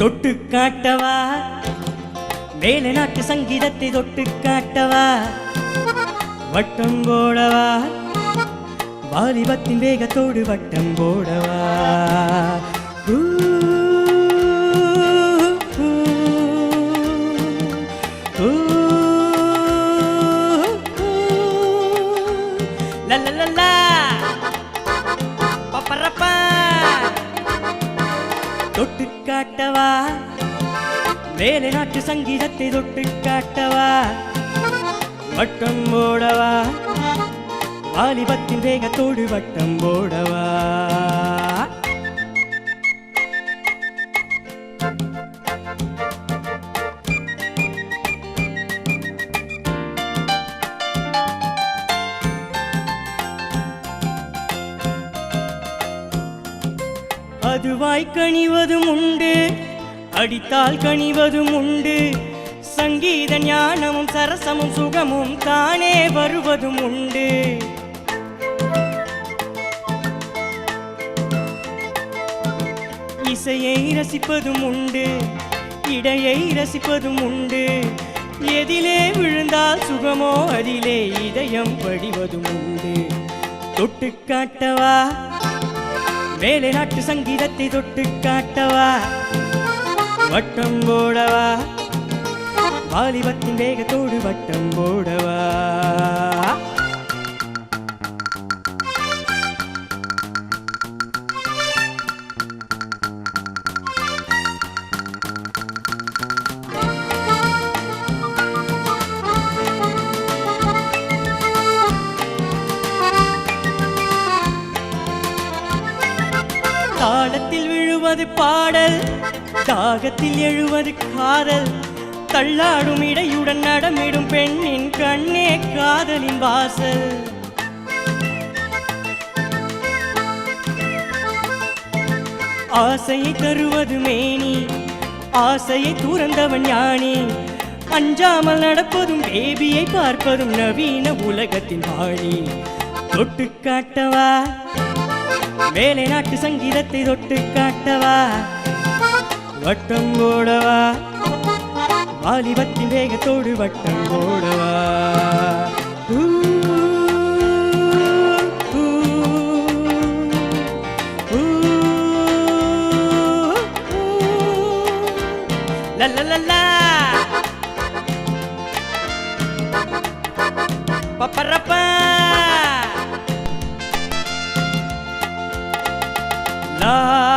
தொட்டு காட்டவா? மேலை நாட்டு சங்கீதத்தை தொட்டு காட்டவா? வட்டம் போடவா? வாலிபத்தின் வேகத்தோடு வட்டம் போடவா? தொட்டு காட்டவா வேலை நாட்டு சங்கீதத்தை தொட்டு காட்டவா வட்டம் போடவா? வாலிபத்தின் வேகத்தோடு வட்டம் போடவா? அதுவாய் கனிவதும் உண்டு அடித்தால் கனிவதும் உண்டு. சங்கீத ஞானமும் சரசமும் சுகமும் தானே வருவதும் உண்டு. இசையை ரசிப்பதும் உண்டு இடையை ரசிப்பதும் உண்டு. எதிலே விழுந்தால் சுகமோ அதிலே இதயம் படிவதும் உண்டு. தொட்டு காட்டவா? வேலை நாட்டு சங்கீதத்தை தொட்டு காட்டவா? வட்டம் போடவா? வாலிபத்தின் வேகத்தோடு வட்டம் போடவா? விழுவது பாடல் தாகத்தில் எழுவது காதல். தள்ளாடும் இடையுடன் நடமிடும் பெண்ணின் கண்ணே காதலின் வாசல். ஆசையை தருவது மேனி ஆசையை துறந்தவன் ஞானி. அஞ்சாமல் நடப்பதும் பேபியை பார்ப்பதும் நவீன உலகத்தின் வாழி தொட்டு காட்டவா? மேலை நாட்டு சங்கீதத்தை தொட்டு காட்டவா வட்டம் ஓடவா வாலிபத்தின் வேகத்தோடு வட்டம் ஓடவா ஊ, ஊ, ஊ, ஊ. லலலலா. la